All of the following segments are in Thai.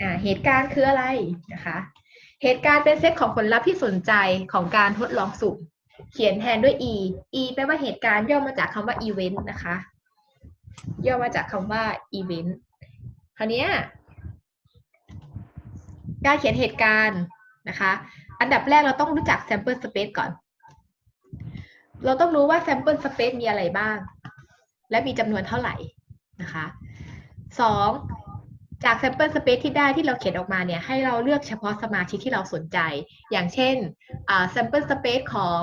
อ่าเหตุการณ์คืออะไรนะคะ เหตุการณ์เป็นเซตของผลลัพธ์ที่สนใจของการทดลองสุ่ม เขียนแทนด้วย e e แปลว่าเหตุการณ์ย่อมาจากคำว่า event นะคะ ย่อมาจากคำว่า event คราวนี้การเขียนเหตุการณ์นะคะ อันดับแรกเราต้องรู้จัก sample space ก่อน เราต้องรู้ว่า sample space มีอะไรบ้าง และมีจำนวนเท่าไหร่นะคะสอง จาก sample space ที่ได้ที่เราเขียนออกมาเนี่ยให้เราเลือกเฉพาะสมาชิกที่เราสนใจ อย่างเช่นอ่า sample space ของ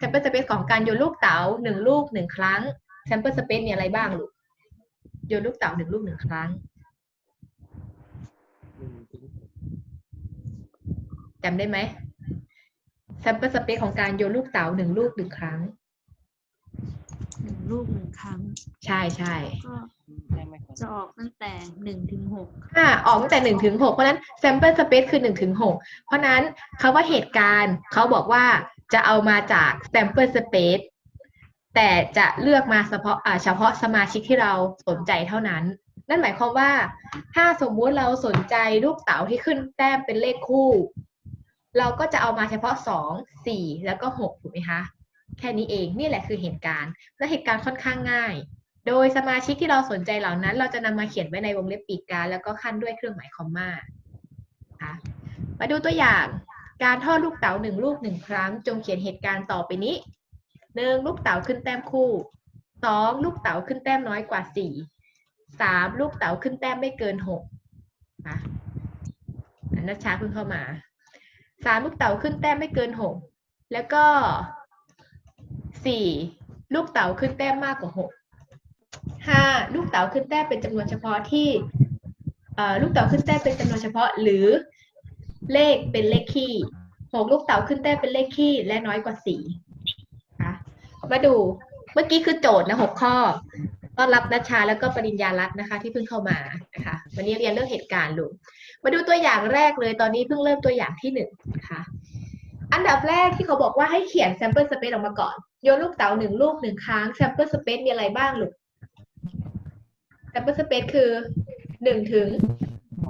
sample space ของการโยนลูกเต๋าหนึ่งลูกหนึ่งครั้ง sample space มีอะไรบ้างลูกโยนลูกเต๋าหนึ่งลูกหนึ่งครั้งจำได้ไหม sample space ของการโยนลูกเต๋าหนึ่งลูกหนึ่งครั้งหนึ่งลูกหนึ่งครั้ง ใช่ใช่ก็ จะออกตั้งแต่หนึ่งถึงหกอ่าออกตั้งแต่หนึ่งถึงหกเพราะนั้น sample space คือหนึ่งถึงหกเพราะนั้นคาว่าเหตุการณ์เขาบอกว่าจะเอามาจาก sample space แต่จะเลือกมาเฉพาะเฉพาะสมาชิกที่เราสนใจเท่านั้น นั่นหมายความว่า ถ้าสมมุติเราสนใจลูกเต๋าที่ขึ้นแต้มเป็นเลขคู่ เราก็จะเอามาเฉพาะสองสี่แล้วก็หกถูกไหมคะ แค่นี้เองนี่แหละคือเหตุการณ์ และเหตุการณ์ค่อนข้างง่าย โดยสมาชิกที่เราสนใจเหล่านั้น เราจะนำมาเขียนไว้ในวงเล็บปีกการแล้วก็ขั้นด้วยเครื่องหมายคอมมาค่ะมาดูตัวอย่างการทอดลูกเต๋าหนึ่งลูกหนึ่งครั้ง จงเขียนเหตุการณ์ต่อไปนี้หนึ่งลูกเต๋าขึ้นแต้มคู่สองลูกเต๋าขึ้นแต้มน้อยกว่าสี่สามลูกเต๋าขึ้นแต้มไม่เกินหกค่ะอันนัชชาเพิ่งเข้ามาสามลูกเต๋าขึ้นแต้มไม่เกินหกแล้วก็สี่ลูกเต๋าขึ้นแต้มมากกว่าหก ห้าลูกเต๋าขึ้นแต้มเป็นจำนวนเฉพาะที่ลูกเต๋าขึ้นแต้มเป็นจำนวนเฉพาะ หรือเลขเป็นเลขคี่หกลูกเต๋าขึ้นแต้มเป็นเลขคี่ และน้อยกว่าสี่ะคะมาดูเมื่อกี้คือโจทย์นะหกข้อต้อนรับนัชชาแล้วก็ปริญญารัตน์นะคะ ที่เพิ่งเข้ามานะคะวันนี้เรียนเรื่องเหตุการณ์ลูกมาดูตัวอย่างแรกเลยตอนนี้เพิ่งเริ่มตัวอย่างที่หนึ่งนะคะอันดับแรกที่เขาบอกว่าให้เขียน sample space ออกมาก่อน โยนลูกเต๋าหนึ่งลูกหนึ่งครั้ง sample space มีอะไรบ้างลูก sample space คือหนึ่งถึง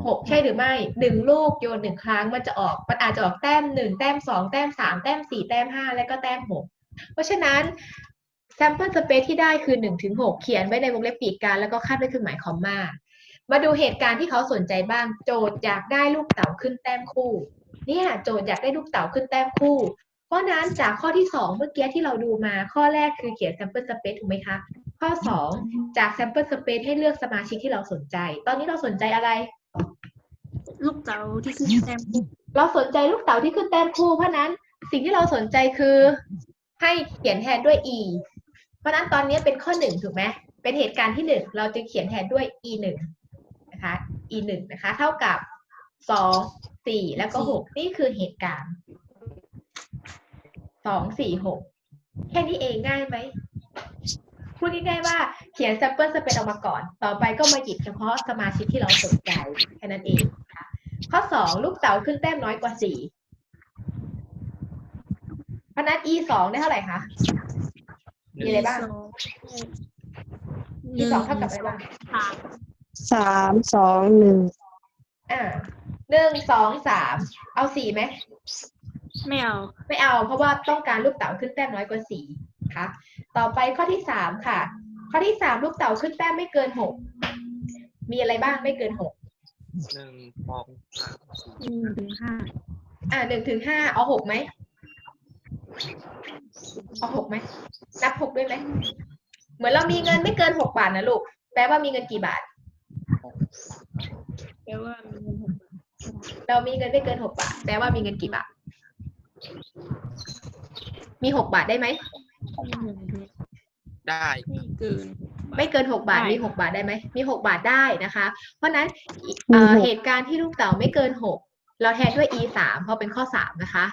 หกใช่หรือไม่หนึ่งลูกโยนหนึ่งครั้งมันจะออกมันอาจจะออกแต้มหนึ่งแต้มสองแต้มสามแต้มสี่แต้มห้าแล้วก็แต้มหกเพราะฉะนั้น sample space ที่ได้คือหนึ่งถึงหกเขียนไว้ในวงเล็บปีกการ แล้วก็คาดด้วยเครื่องหมายคอมมา มาดูเหตุการณ์ที่เขาสนใจบ้าง โจทย์อยากได้ลูกเต๋าขึ้นแต้มคู่ เนี่ยโจทย์อยากได้ลูกเต๋าขึ้นแต้มคู่ เพราะฉะนั้นจากข้อที่สองเมื่อกี้ที่เราดูมาข้อแรกคือเขียน sample space ถูกไหมคะ ข้อ 2 จาก sample space ให้เลือกสมาชิกที่เราสนใจ ตอนนี้เราสนใจอะไร ลูกเต๋าที่ขึ้นแต้มคู่เราสนใจลูกเต๋าที่ขึ้นแต้มคู่ เพราะฉะนั้นสิ่งที่เราสนใจคือให้เขียนแทนด้วย e เพราะฉะนั้นตอนนี้เป็นข้อ 1 ถูกไหม เป็นเหตุการณ์ที่ 1 เราจะเขียนแทนด้วย e 1นะคะ e 1นะคะ เท่ากับ 2 4 แล้วก็ 6 นี่คือเหตุการณ์ 2 4 6 แค่นี้เองง่ายไหม พูดง่ายๆว่าเขียน sample space ออกมาก่อน ต่อไปก็มาหยิบเฉพาะสมาชิกที่เราสนใจแค่นั้นเองนะคะข้อสองลูกเต๋าขึ้นแต้มน้อยกว่าสี่เพราะฉะนั้น e สองได้เท่าไหร่คะมีอะไรบ้าง e สองเท่ากับอะไรบ้างสามสามสองหนึ่งอ่าหนึ่งสองสามเอาสี่ไหมไม่เอา ไม่เอา เพราะว่าต้องการลูกเต๋าขึ้นแต้มน้อยกว่าสี่นะคะ ต่อไปข้อที่สามค่ะ ข้อที่สามลูกเต๋าขึ้นแต้มไม่เกินหกมีอะไรบ้างไม่เกินหกหนึ่งสองสามสี่หนึ่งถึงห้าอ่าหนึ่งถึงห้าเอาหกไหมเอาหกไหมนับหกด้วยไหมเหมือนเรามีเงินไม่เกินหกบาทนะลูกแปลว่ามีเงินกี่บาทแปลว่ามีเงินหกบาทเรามีเงินไม่เกินหกบาทแปลว่ามีเงินกี่บาทมีหกบาทได้ไหมมีเงินเดือน ได้ไม่เกิน ไม่เกินหกบาทได้ มีหกบาทได้ไหมมีหกบาทได้นะคะ เพราะฉะนั้นเอ่อเหตุการณ์ที่ลูกเต๋าไม่เกินหกเราแทนด้วย e สามเพราะเป็นข้อสามนะคะ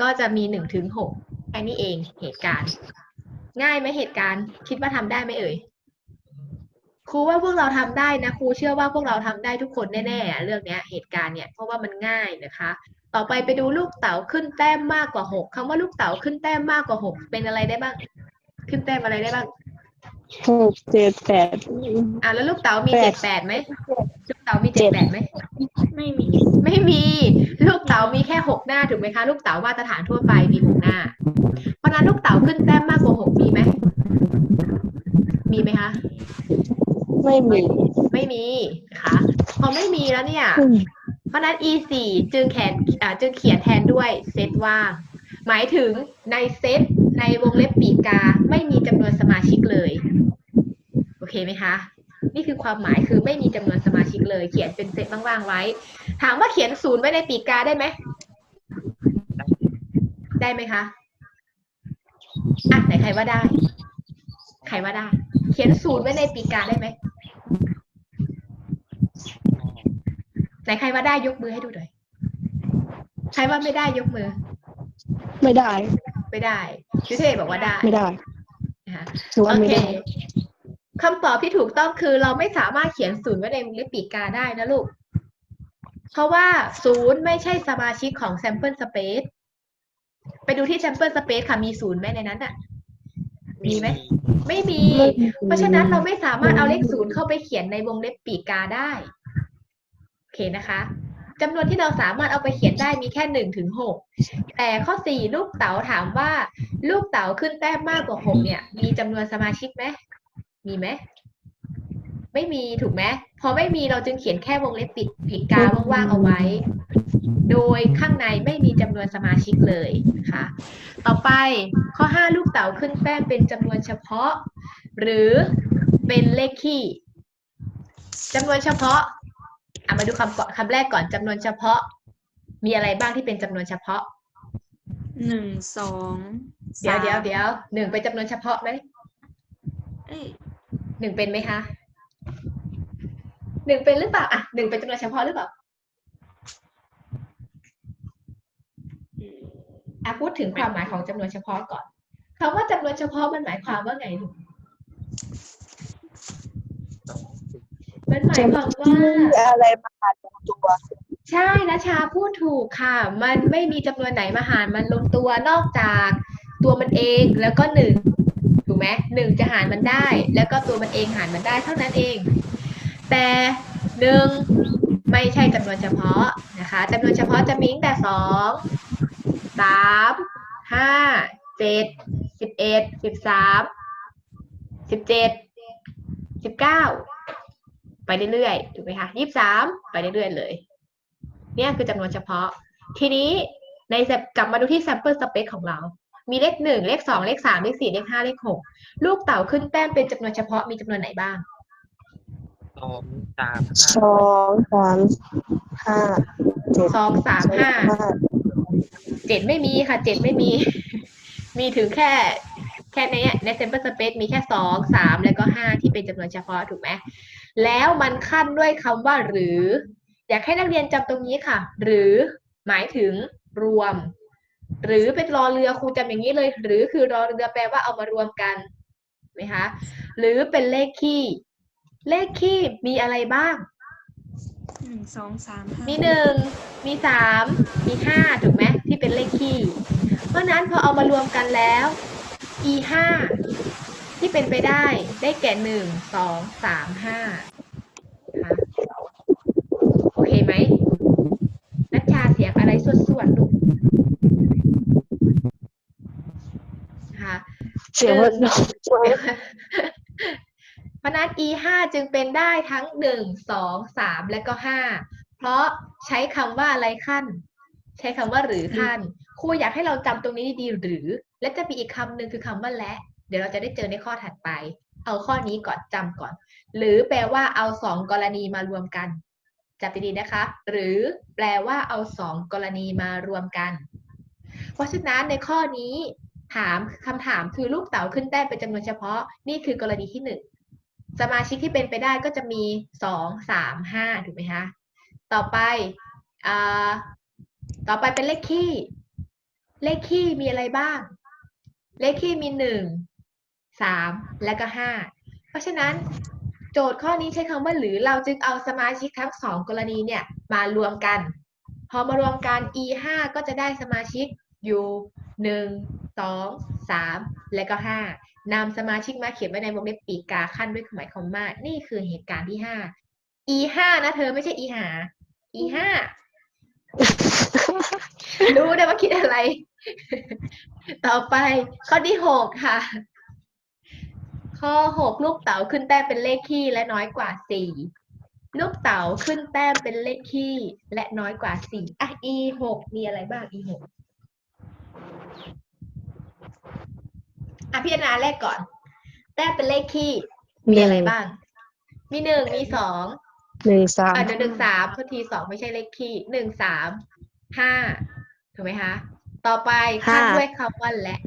ก็จะมีหนึ่งถึงหกแค่นี้เองเหตุการณ์ ง่ายไหมเหตุการณ์คิดว่าทำได้ไหมเอ่ยครูว่าพวกเราทำได้นะครูเชื่อว่าพวกเราทำได้ทุกคนแน่ๆอะเรื่องเนี้ย เหตุการณ์เนี่ยเพราะว่ามันง่ายนะคะ ต่อไปไปดูลูกเต๋าขึ้นแต้มมากกว่าหกคำว่าลูกเต๋าขึ้นแต้มมากกว่าหกเป็นอะไรได้บ้าง ขึ้นแต้มอะไรได้บ้างหกเจ็ดแปดอะแล้วลูกเต๋ามีแปเจ็ดดแปดไหมลูกเต๋าเต๋ามีเจ็ดเจ็ดแปดไหมไม่มี ไม่มี ลูกเต๋ามีแค่หกหน้าถูกไหมคะ ลูกเต๋ามาตรฐานทั่วไปมีหกหน้า เพราะฉะนั้นลูกเต๋าขึ้นแต้มมากกว่าหกมีไหมมีไหมคะ ไม่มี ไม่มีนะคะพอไม่มีแล้วเนี่ยอืม เพราะนั้น e 4จึงแขนจึงเขียนแทนด้วยเซตว่าง หมายถึงในเซตในวงเล็บปีกาไม่มีจำนวนสมาชิกเลย โอเคไหมคะ นี่คือความหมายคือไม่มีจำนวนสมาชิกเลย เขียนเป็นเซตว่างๆไว้ ถามว่าเขียนศูนย์ไว้ในปีกาได้ไหม ได้ไหมคะอะไหนใครว่าได้ ใครว่าได้ เขียนศูนย์ไว้ในปีกาได้ไหม ไห นใครว่าได้ยกมือให้ดูหน่อย ใครว่าไม่ได้ยกมือ ไม่ได้ ไม่ได้พิเศษบอกว่าได้ ไม่ได้นะคะถือว่าโอไม่เคได้คำตอบที่ถูกต้องคือเราไม่สามารถเขียนศูนย์ไว้ในวงเล็บปีกกาได้นะลูก เพราะว่าศูนย์ไม่ใช่สมาชิกของ sample space ไปดูที่ sample space ค่ะมีศูนย์ไหมในนั้นอะมีไหม ไม่มี เพราะฉะนั้นเราไม่สามารถเอาเลขศูนย์เข้าไปเขียนในวงเล็บปีกกาได้โอเคนะคะจำนวนที่เราสามารถเอาไปเขียนได้มีแค่หนึ่งถึงหกแต่ข้อสี่ลูกเต๋าถามว่าลูกเต๋าขึ้นแต้มมากกว่าหกเนี่ย มีจำนวนสมาชิกไหมมีไหมไม่มีถูกไหมพอไม่มีเราจึงเขียนแค่วงเล็บปิดปีกกาว่างๆเอาไว้ โดยข้างในไม่มีจำนวนสมาชิกเลยนะคะต่อไปข้อ5ลูกเต๋าขึ้นแต้มเป็นจำนวนเฉพาะ หรือเป็นเลขคี่จำนวนเฉพาะ อะมาดูคำก่อนคำแรกก่อนจำนวนเฉพาะ มีอะไรบ้างที่เป็นจำนวนเฉพาะหนึ่งสองเดี๋ยวสามเดี๋ยวเดี๋ยวหนึ่งเป็นจำนวนเฉพาะไหมเอ้ยหนึ่งเป็นไหมคะหนึ่งเป็นหรือเปล่าอะหนึ่งเป็นจำนวนเฉพาะหรือเปล่าอะพูดถึงความหมายของจำนวนเฉพาะก่อนคำว่าจำนวนเฉพาะมันหมายความว่าไงลูก สองสิ บมันหมายความว่าอะไรมาหาตัว ใช่นะชาพูดถูกค่ะ มันไม่มีจำนวนไหนมาหารมันลงตัวนอกจากตัวมันเองแล้วก็หนึ่งถูกไหมหนึ่งจะหารมันได้ แล้วก็ตัวมันเองหารมันได้เท่านั้นเอง แต่หนึ่งไม่ใช่จำนวนเฉพาะนะคะจำนวนเฉพาะจะมีตั้งแต่สองสามห้าเจ็ดสิบเอ็ดสิบสามสิบเจ็ดสิบเก้า ไปเรื่อยๆถูกไหมคะยี่สิบสามไปเรื่อยๆเลย เนี่ยคือจำนวนเฉพาะ ทีนี้ใน sam- กลับมาดูที่ sample space ของเรา มีเลขหนึ่งเลขสองเลขสามเลขสี่เลขห้าเลขหกลูกเต่าขึ้นแต้มเป็นจำนวนเฉพาะมีจำนวนไหนบ้างสองสามสองสามห้าเจ็ดสองสามห้าห้าเจ็ดไม่มีค่ะเจ็ดไม่มี มีถึงแค่แค่ในใน sample space มีแค่สองสามแล้วก็ห้าที่เป็นจำนวนเฉพาะถูกไหม แล้วมันขั้นด้วยคำว่าหรือ อยากให้นักเรียนจำตรงนี้ค่ะ หรือหมายถึงรวม หรือเป็นรอเรือครูจำอย่างนี้เลย หรือคือรอเรือแปลว่าเอามารวมกันไหมคะ หรือเป็นเลขคี่ เลขคี่มีอะไรบ้างหนึ่งสองสามห้ามีหนึ่งมีสามมีห้าถูกไหมที่เป็นเลขคี่ เพราะฉะนั้นพอเอามารวมกันแล้ว e ห้า ที่เป็นไปได้ได้แก่หนึ่งสองสามห้านะคะโอเคไหมนัชชาเสียงอะไรสวดๆลูกนะคะเสียงว่าเพราะฉะนั้น e ห้าจึงเป็นได้ทั้งหนึ่งสองสามและก็ห้าเพราะใช้คำว่าอะไรขั้น ใช้คำว่าหรือขั้นครูอยากให้เราจำตรงนี้ดีๆหรือ และจะมีอีกคำหนึ่งคือคำว่าและ เดี๋ยวเราจะได้เจอในข้อถัดไป เอาข้อนี้ก่อนจำก่อน หรือแปลว่าเอาสองกรณีมารวมกันจับดีๆนะคะ หรือแปลว่าเอาสองกรณีมารวมกัน เพราะฉะนั้นในข้อนี้ถามคำถามคือลูกเต๋าขึ้นแต้มเป็นจำนวนเฉพาะ นี่คือกรณีที่หนึ่งสมาชิกที่เป็นไปได้ก็จะมีสองสามห้าถูกไหมคะต่อไปอต่อไปเป็นเลขคี่ เลขคี่มีอะไรบ้าง เลขคี่มีหนึ่ง สามและก็ห้าเพราะฉะนั้นโจทย์ข้อนี้ใช้คำว่าหรือเราจึงเอาสมาชิกทั้งสองกรณีเนี่ยมารวมกัน พอมารวมกัน e ห้าก็จะได้สมาชิกอยู่หนึ่งสองสามและก็ห้านำสมาชิกมาเขียนไว้ในวงเล็บปีกกาขั้นด้วยเครื่องหมายคอมมานี่คือเหตุการณ์ที่ห้า e ห้านะเธอไม่ใช่ e หา e ห้ารู้ได้ว่าคิดอะไร ต่อไปข้อที่หกค่ะ ข้อหกลูกเต๋าขึ้นแต้มเป็นเลขคี่และน้อยกว่าสี่ลูกเต๋าขึ้นแต้มเป็นเลขคี่และน้อยกว่าสี่อะ e หกมีอะไรบ้าง e หกอะพิจารณาแรกก่อน แต้มเป็นเลขคี่มีอะไรบ้าง มีหนึ่งมีสองหนึ่งสามอะเดี๋ยวหนึ่งสามทุกทีสองไม่ใช่เลขคี่หนึ่งสามห้าถูกไหมคะ ต่อไปคัดด้วยคำว่าและ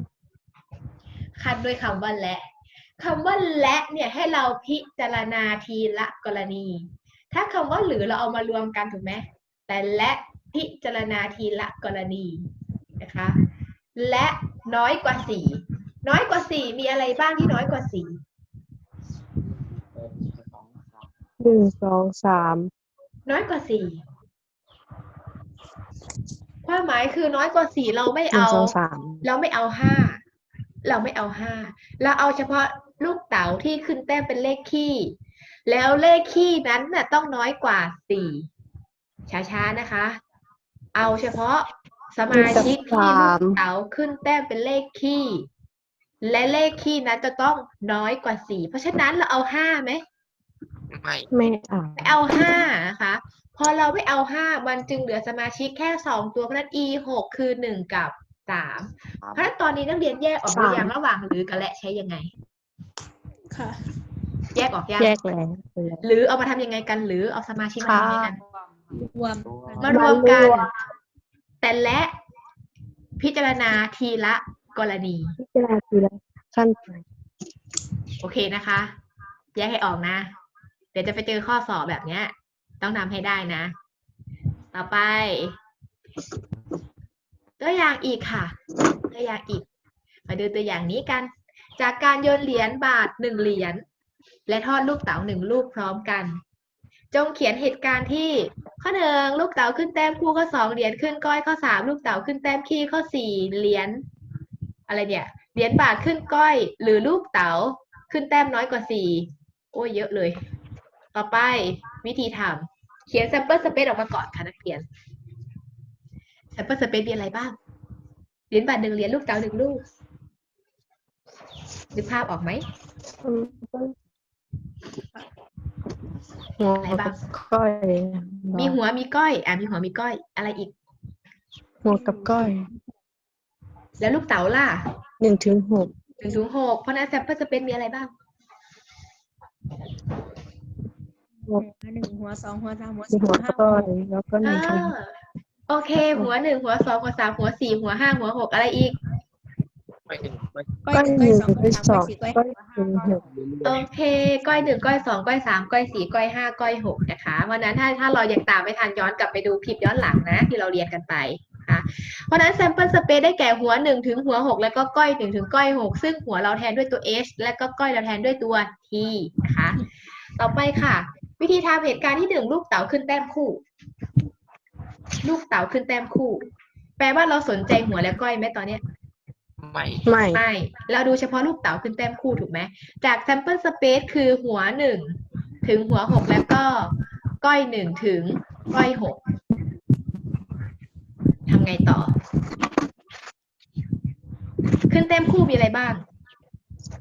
คัดด้วยคำว่าและ คำว่าและเนี่ยให้เราพิจารณาทีละกรณี ถ้าคำว่าหรือเราเอามารวมกันถูกไหมแต่และพิจารณาทีละกรณีนะคะ และน้อยกว่าสี่น้อยกว่าสี่มีอะไรบ้างที่น้อยกว่าสี่หนึ่งสองสามน้อยกว่าสี่ความหมายคือน้อยกว่าสี่เราไม่หนึ่งเอาสองสามเราไม่เอาห้า เราไม่เอาห้าเราเอาเฉพาะลูกเต๋าที่ขึ้นแต้มเป็นเลขคี่ แล้วเลขคี่นั้นน่ะต้องน้อยกว่าสี่ช้าๆนะคะ เอาเฉพาะสมาชิกที่ลูกเต๋าขึ้นแต้มเป็นเลขคี่ และเลขคี่นั้นจะต้องน้อยกว่าสี่เพราะฉะนั้นเราเอาห้าไหมไม่ไม่อ่านไม่เอาห้านะคะ พอเราไม่เอาห้ามันจึงเหลือสมาชิกแค่สองตัวเพราะฉะนั้น e หกคือหนึ่งกับ สามเพราะฉะนั้นตอนนี้นักเรียนแยกออกหรือยังระหว่างหรือกับและใช้ยังไง ค่ะ แยกออกยังแยกแล้วหรือเอามาทำยังไงกัน หรือเอาสมาชิกมาทำยังไงกันรวมมารวมกัน แต่และพิจารณาทีละกรณี พิจารณาทีละขั้นตอนโอเคนะคะ แยกให้ออกนะ เดี๋ยวจะไปเจอข้อสอบแบบเนี้ย ต้องนำให้ได้นะ ต่อไป ตัวอย่างอีกค่ะ ตัวอย่างอีก มาดูตัวอย่างนี้กัน จากการโยนเหรียญบาทหนึ่งเหรียญและทอดลูกเต๋าหนึ่งลูกพร้อมกัน จงเขียนเหตุการณ์ที่ ข้อหนึ่งลูกเต๋าขึ้นแต้มคู่ข้อสองเหรียญขึ้นก้อยข้อสามลูกเต๋าขึ้นแต้มขี้ข้อสี่เหรียญอะไรเนี่ยเหรียญบาทขึ้นก้อย หรือลูกเต๋าขึ้นแต้มน้อยกว่าสี่โอ้ยเยอะเลย ต่อไปวิธีทำเขียน sample space ออกมาก่อนค่ะนักเรียน sample space มีอะไรบ้างเหรียญบาทหนึ่งเหรียญลูกเต๋าหนึ่งลูกนึกภาพออกไหมหัวอะไรบ้างก้อย มีหัวมีก้อย อะมีหัวมีก้อย อะไรอีก หัวกับก้อย แล้วลูกเต๋าล่ะหนึ่งถึงหกหนึ่งถึงหกเพราะฉะนั้น sample space มีอะไรบ้างหัวหนึ่งหัวสองหัวสามหัวมีสี่หัหัววห้าก้อยแล้วก็หนึ่งถึงหกอ่า โอเค หัวหนึ่งหัวสองหัวสามหัวสี่หัวห้าหัวหกอะไรอีกไม่หนึ่งไม่ก้อยก้อยหหนึ่นึ่งงก้อยสองก้ก้ออยยสองสี่ก้อยก้อยห้าถึงหกโอเค ก้อยหนึ่งก้อยสองก้อยสามก้อยสี่ก้อยห้าก้อยหกนะคะเพราะฉะนั้นถ้าถ้าเรายังตามไม่ทันย้อนกลับไปดูคลิปย้อนหลังนะ ที่เราเรียนกันไปนะคะเพราะฉะนั้น sample space ได้แก่หัวหนึ่งถึงหัวหกแล้วก็ก้อยหนึ่งถึงก้อยหกซึ่งหัวเราแทนด้วยตัว h และก็ก้อยเราแทนด้วยตัว t นะคะ ต่อไปค่ะ วิธีทำเหตุการณ์ที่หนึ่งลูกเต๋าขึ้นแต้มคู่ ลูกเต๋าขึ้นแต้มคู่ แปลว่าเราสนใจหัวและก้อยไหมตอนเนี้ย ไม่ไม่ ไม่ เราดูเฉพาะลูกเต๋าขึ้นแต้มคู่ถูกไหม จาก sample space คือหัวหนึ่งถึงหัวหกแล้วก็ ก้อยหนึ่งถึงก้อยหกทำไงต่อ ขึ้นแต้มคู่มีอะไรบ้าง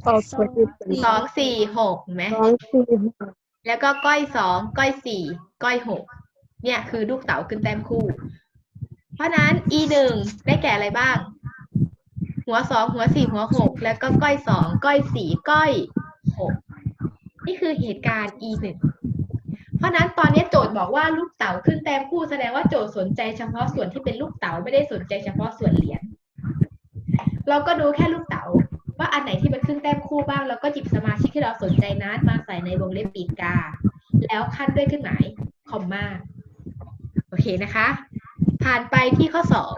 ออกตัวที่เป็นสองสี่หกเห็นไหม สองสี่หกแล้วก็ก้อยสองก้อยสี่ก้อยหก เนี่ยคือลูกเต๋าขึ้นแต้มคู่ เพราะนั้น e หนึ่งได้แก่อะไรบ้าง หัวสองหัวสี่หัวหกแล้วก็ก้อยสองก้อยสี่ก้อยหกนี่คือเหตุการณ์ e หนึ่งเพราะนั้นตอนนี้โจทย์บอกว่าลูกเต๋าขึ้นแต้มคู่แสดงว่าโจทย์สนใจเฉพาะส่วนที่เป็นลูกเต๋าไม่ได้สนใจเฉพาะส่วนเหรียญเราก็ดูแค่ลูกเต๋าว่าอันไหนที่มันขึ้นแต้มคู่บ้างเราก็หยิบสมาชิกที่เราสนใจนั้นมาใส่ในวงเล็บปีกกาแล้วขั้นด้วยเครื่องหมายคอมมา โอเคนะคะ ผ่านไปที่ข้อสอง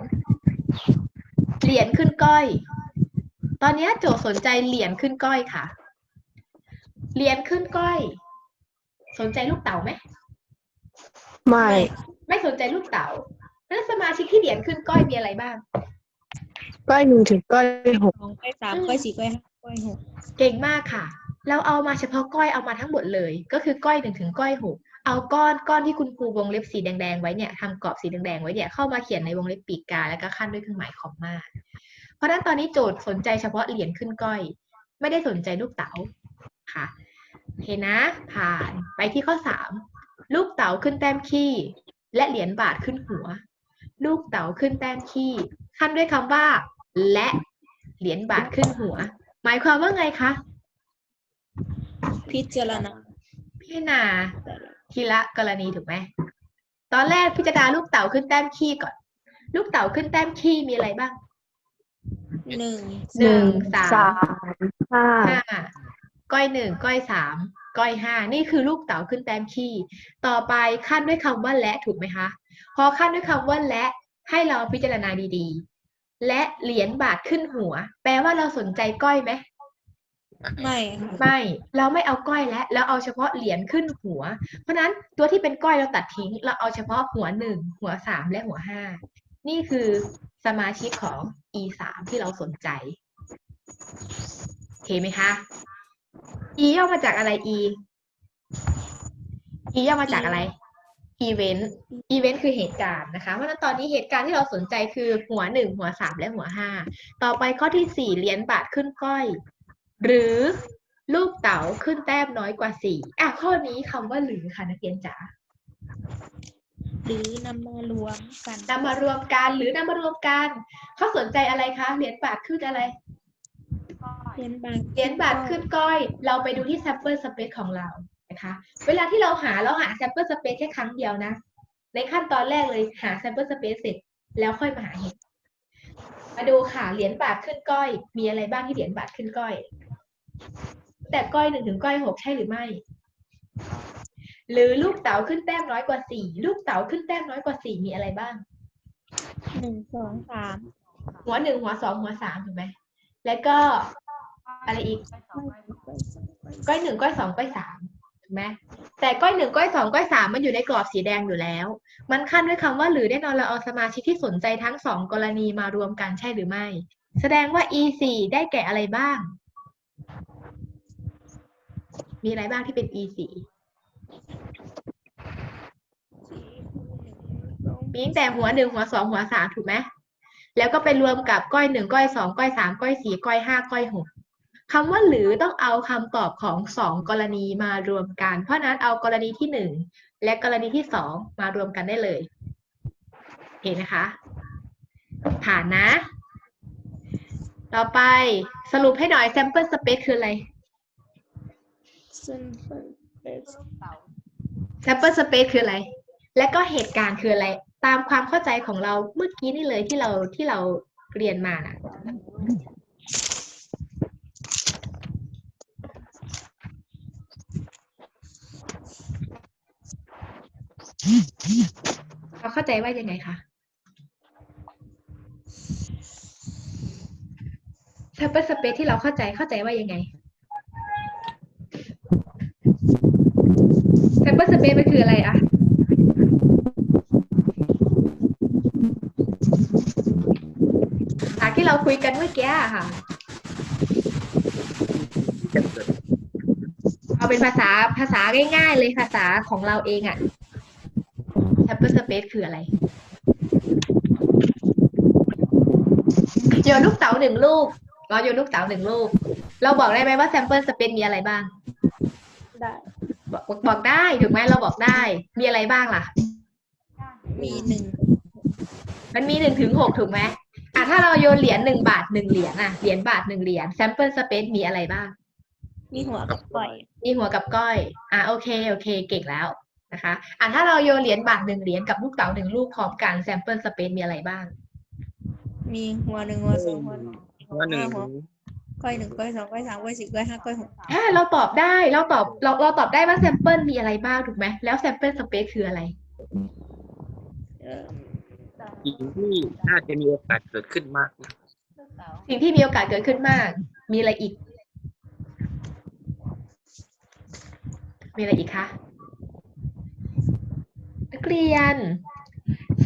เหรียญขึ้นก้อย ตอนนี้โจทย์สนใจเหรียญขึ้นก้อยค่ะ เหรียญขึ้นก้อย สนใจลูกเต๋าไหม ไม่ ไม่สนใจลูกเต๋า แล้วสมาชิกที่เหรียญขึ้นก้อยมีอะไรบ้าง ก้อยหนึ่งถึงก้อยหกสองก้อยสามก้อยสี่ก้อยห้าก้อยหกเก่งมากค่ะ เราเอามาเฉพาะก้อยเอามาทั้งหมดเลย ก็คือก้อยหนึ่งถึงก้อยหก เอาก้อนก้อนที่คุณครูวงเล็บสีแดงๆไว้เนี่ยทำกรอบสีแดงๆไว้เนี่ยเข้ามาเขียนในวงเล็บปีกกา แล้วก็ขั้นด้วยเครื่องหมายคอมมา เพราะฉะนั้นตอนนี้โจทย์สนใจเฉพาะเหรียญขึ้นก้อย ไม่ได้สนใจลูกเต๋าค่ะโอเคนะ ผ่านไปที่ข้อสามลูกเต๋าขึ้นแต้มขี้ และเหรียญบาทขึ้นหัว ลูกเต๋าขึ้นแต้มขี้ขั้นด้วยคำว่า และเหรียญบาทขึ้นหัว หมายความว่าไงคะพิจารณาพิจารณา ทีละกรณีถูกไหมตอนแรกพิจารณาลูกเต๋าขึ้นแต้มขี้ก่อน ลูกเต๋าขึ้นแต้มขี้มีอะไรบ้างหนึ่งหนึ่งสามสามห้าห้าก้อยหนึ่งก้อยสามก้อยห้านี่คือลูกเต๋าขึ้นแต้มขี้ ต่อไปขั้นด้วยคำว่าและถูกไหมคะ พอขั้นด้วยคำว่าและให้เราพิจารณาดีๆ และเหรียญบาทขึ้นหัว แปลว่าเราสนใจก้อยไหม ไม่ค่ะไม่เราไม่เอาก้อยแล้วเราเอาเฉพาะเหรียญขึ้นหัว เพราะฉะนั้นตัวที่เป็นก้อยเราตัดทิ้ง เราเอาเฉพาะหัวหนึ่งหัวสามและหัวห้านี่คือสมาชิกของ e สามที่เราสนใจโอเคไหมคะ e ย่อมาจากอะไร e e ย่อมาจากอะไร event event คือเหตุการณ์นะคะ เพราะฉะนั้นตอนนี้เหตุการณ์ที่เราสนใจคือหัวหนึ่งหัวสามและหัวห้าต่อไปข้อที่สี่เหรียญบาทขึ้นก้อย หรือลูกเต๋าขึ้นแต้มน้อยกว่าสี่อะข้อนี้คำว่าหรือค่ะนักเรียนจ๋าหรือนำมารวมกันนำมารวมกันหรือนำมารวมกันเขาสนใจอะไรคะเหรียญบาทขึ้นอะไรเหรียญบาทเหรียญบาทขึ้นก้อย เราไปดูที่ sample space ของเรานะคะ เวลาที่เราหาเราหา sample space แค่ครั้งเดียวนะ ในขั้นตอนแรกเลยหา sample space เสร็จแล้วค่อยมาหาเหตุมาดูค่ะเหรียญบาทขึ้นก้อย มีอะไรบ้างที่เหรียญบาทขึ้นก้อย แต่ก้อยหนึ่งถึงก้อยหกใช่หรือไม่ หรือลูกเต๋าขึ้นแต้มน้อยกว่าสี่ลูกเต๋าขึ้นแต้มน้อยกว่าสี่มีอะไรบ้าง หนึ่งสองสามหัวหนึ่งหัวสองหัวสามถูกไหมแล้วก็อะไรอีก ก้อยหนึ่งก้อยสองก้อยสามถูกไหมแต่ก้อยหนึ่งก้อยสองก้อยสามมันอยู่ในกรอบสีแดงอยู่แล้ว มันขั้นด้วยคำว่าหรือแน่นอนเราเอาสมาชิกที่สนใจทั้งสองกรณีมารวมกันใช่หรือไม่ แสดงว่า e สี่ได้แก่อะไรบ้าง มีอะไรบ้างที่เป็น e สีมีตั้งแต่หัวหนึ่งหัวสองหัวสามถูกไหมแล้วก็ไปรวมกับก้อยหนึ่งก้อยสองก้อยสามก้อยสี่ก้อยห้าก้อยหกคำว่าหรือต้องเอาคำตอบของสองกรณีมารวมกัน เพราะนั้นเอากรณีที่หนึ่งและกรณีที่สองมารวมกันได้เลย เห็นนะคะ ผ่านนะ ต่อไปสรุปให้หน่อย sample space คืออะไร sample space คืออะไร และก็เหตุการณ์คืออะไร ตามความเข้าใจของเราเมื่อกี้นี่เลยที่เราที่เราเรียนมานะเราเข้าใจว่ายังไงคะ sample space ที่เราเข้าใจเข้าใจว่ายังไง sample space มันคืออะไรอะจากที่เราคุยกันเมื่อกี้อะค่ะ เอาเป็นภาษาภาษาง่ายๆเลยภาษาของเราเองอะ sample space คืออะไร โยนลูกเต๋าหนึ่งลูกเราโยนลูกเต๋าหนึ่งลูก เราบอกได้ไหมว่า sample space มีอะไรบ้าง บอกบอกบอกได้ถูกไหมเราบอกได้ มีอะไรบ้างล่ะ มีหนึ่งมันมีหนึ่งถึงหกถูกไหมอะถ้าเราโยนเหรียญหนึ่งบาทหนึ่งเหรียญอะเหรียญบาทหนึ่งเหรียญ sample space มีอะไรบ้าง มีหัวกับปล่อย มีหัวกับก้อย อะโอเคโอเค เก่งแล้วนะคะ อะถ้าเราโยนเหรียญบาทหนึ่งเหรียญกับลูกเต๋าหนึ่งลูกพร้อมกัน sample space มีอะไรบ้าง มีหัวหนึ่งหัวสองหัวหัวหนึ่งหัว ก้อยหนึ่งก้อยสองก้อยสามก้อยสี่ก้อยห้าก้อยหกอ่าเราตอบได้เราตอบเราเราตอบได้ว่า sample มีอะไรบ้างถูกไหมแล้ว sample space คืออะไรเอ่อสิ่งที่น่าจะมีโอกาสเกิดขึ้นมาก สิ่งที่มีโอกาสเกิดขึ้นมาก มีอะไรอีก มีอะไรอีกคะนักเรียน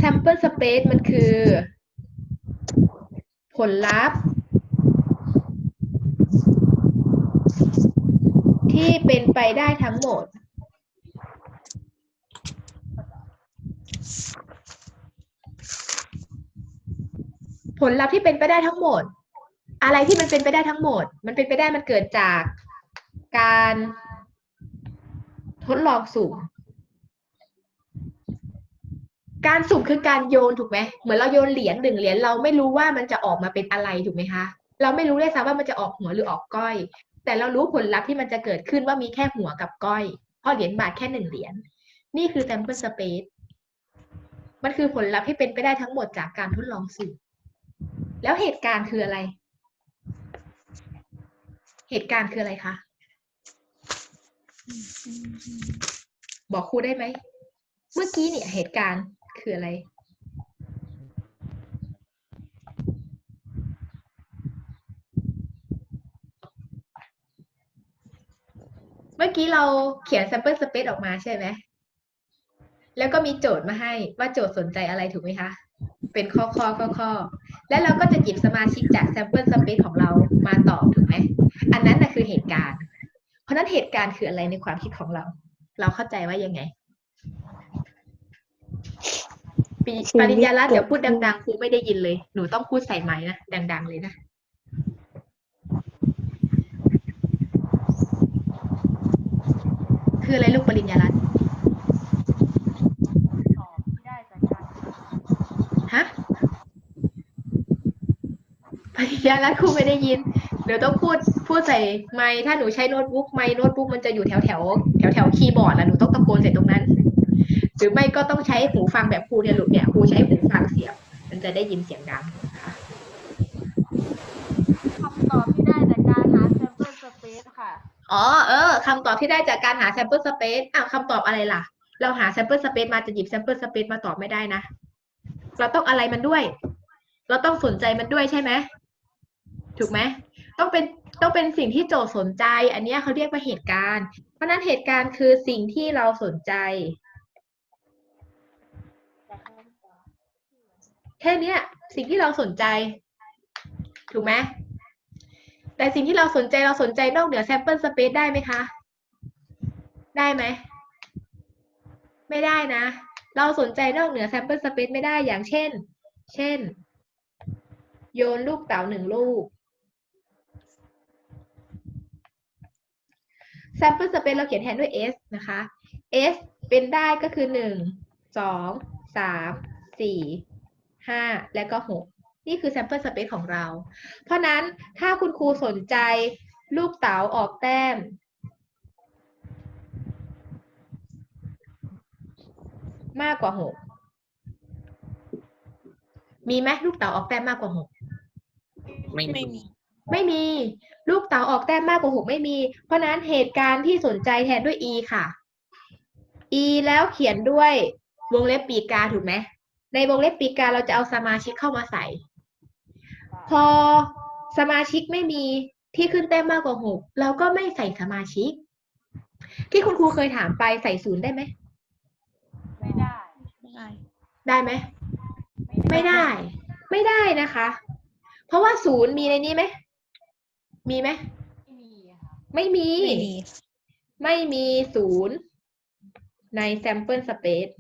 sample space มันคือ ผลลัพธ์ ที่เป็นไปได้ทั้งหมด ผลลัพธ์ที่เป็นไปได้ทั้งหมด อะไรที่มันเป็นไปได้ทั้งหมด มันเป็นไปได้มันเกิดจากการทดลองสุ่มการสุ่มคือการโยนถูกไหมเหมือนเราโยนเหรียญหนึ่งเหรียญเราไม่รู้ว่ามันจะออกมาเป็นอะไรถูกไหมคะ เราไม่รู้ด้วยซ้ำว่ามันจะออกหัวหรือออกก้อย แต่เรารู้ผลลัพธ์ที่มันจะเกิดขึ้นว่ามีแค่หัวกับก้อยเพราะเหรียญบาทแค่หนึ่งเหรียญนี่คือ sample space มันคือผลลัพธ์ที่เป็นไปได้ทั้งหมดจากการทดลองสุ่มแล้วเหตุการณ์คืออะไร เหตุการณ์คืออะไรคะ บอกครูได้ไหม เมื่อกี้เนี่ยเหตุการณ์คืออะไร เมื่อกี้เราเขียน sample space ออกมาใช่ไหม แล้วก็มีโจทย์มาให้ว่าโจทย์สนใจอะไรถูกไหมคะ เป็นข้อข้อข้อข้อ แล้วเราก็จะหยิบสมาชิกจาก sample space ของเรามาตอบถูกไหม อันนั้นน่ะคือเหตุการณ์ เพราะฉะนั้นเหตุการณ์คืออะไรในความคิดของเรา เราเข้าใจว่ายังไงปีชีวิปตริญญารัตน์เดี๋ยวพูดเกิดขึ้นดังๆครูไม่ได้ยินเลย หนูต้องพูดใส่ไม้นะ ดัง ๆ เลยนะ คืออะไรลูกปริญญารัตน์ตอบที่ได้จากการฮะปริญญารัตน์ครูไม่ได้ยิน เดี๋ยวต้องพูดพูดใส่ไม้ถ้าหนูใช้โน้ตบุ๊กไม้โน้ตบุ๊กมันจะอยู่แถวแถวแถวแถวคีย์บอร์ดแล้วหนูต้องตะโกนใส่ตรงนั้น หรือไม่ก็ต้องใช้หูฟังแบบครูเนี่ยลูกเนี่ยครูใช้หูฟังเสียบ มันจะได้ยินเสียงดังนะคะ คำตอบที่ได้จากการหา sample space ค่ะ อ๋อเออคำตอบที่ได้จากการหา sample space อ้าวคำตอบอะไรล่ะ เราหา sample space มาจะหยิบ sample space มาตอบไม่ได้นะ เราต้องอะไรมันด้วย เราต้องสนใจมันด้วยใช่ไหมถูกไหมต้องเป็นต้องเป็นสิ่งที่โจทย์สนใจ อันนี้เขาเรียกว่าเหตุการณ์ เพราะนั้นเหตุการณ์คือสิ่งที่เราสนใจ แค่นี้สิ่งที่เราสนใจ ถูกไหม แต่สิ่งที่เราสนใจเราสนใจนอกเหนือ sample space ได้ไหมคะ ได้ไหม ไม่ได้นะ เราสนใจนอกเหนือ sample space ไม่ได้อย่างเช่น เช่น โยนลูกเต๋าหนึ่งลูก sample space เราเขียนแทนด้วย s นะคะ s เป็นได้ก็คือหนึ่งสองสามสี่ห้าและก็หก นี่คือ sample space ของเรา เพราะนั้นถ้าคุณครูสนใจลูกเต๋าออกแต้ม มากกว่าหกมีไหมลูกเต๋าออกแต้มมากกว่าหกไม่ไม่มีมี ไม่มี ลูกเต๋าออกแต้มมากกว่าหกไม่มี เพราะฉะนั้นเหตุการณ์ที่สนใจแทนด้วย e ค่ะ e แล้วเขียนด้วยวงเล็บปีกาถูกไหมในวงเล็บปีกาเราจะเอาสมาชิกเข้ามาใส่ พอสมาชิกไม่มีที่ขึ้นแต้มมากกว่าหกเราก็ไม่ใส่สมาชิก ที่คุณครูเคยถามไปใส่ศูนย์ได้ไหมไม่ได้ ไม่ได้ ได้ไหมไม่ได้ ไม่ได้นะคะ เพราะว่าศูนย์มีในนี้ไหมมีไหมไม่มีค่ะไม่มีไม่มีไม่มีศูนย์ใน sample space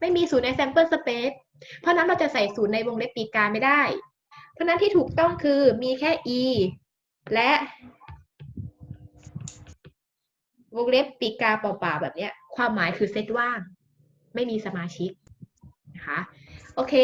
ไม่มีศูนย์ใน sample space เพราะนั้นเราจะใส่ศูนย์ในวงเล็บปีกาไม่ได้ เพราะฉะนั้นที่ถูกต้องคือมีแค่ e และ วงเล็บปีกาเปล่าๆแบบเนี้ย ความหมายคือเซตว่าง ไม่มีสมาชิกนะคะ โอเค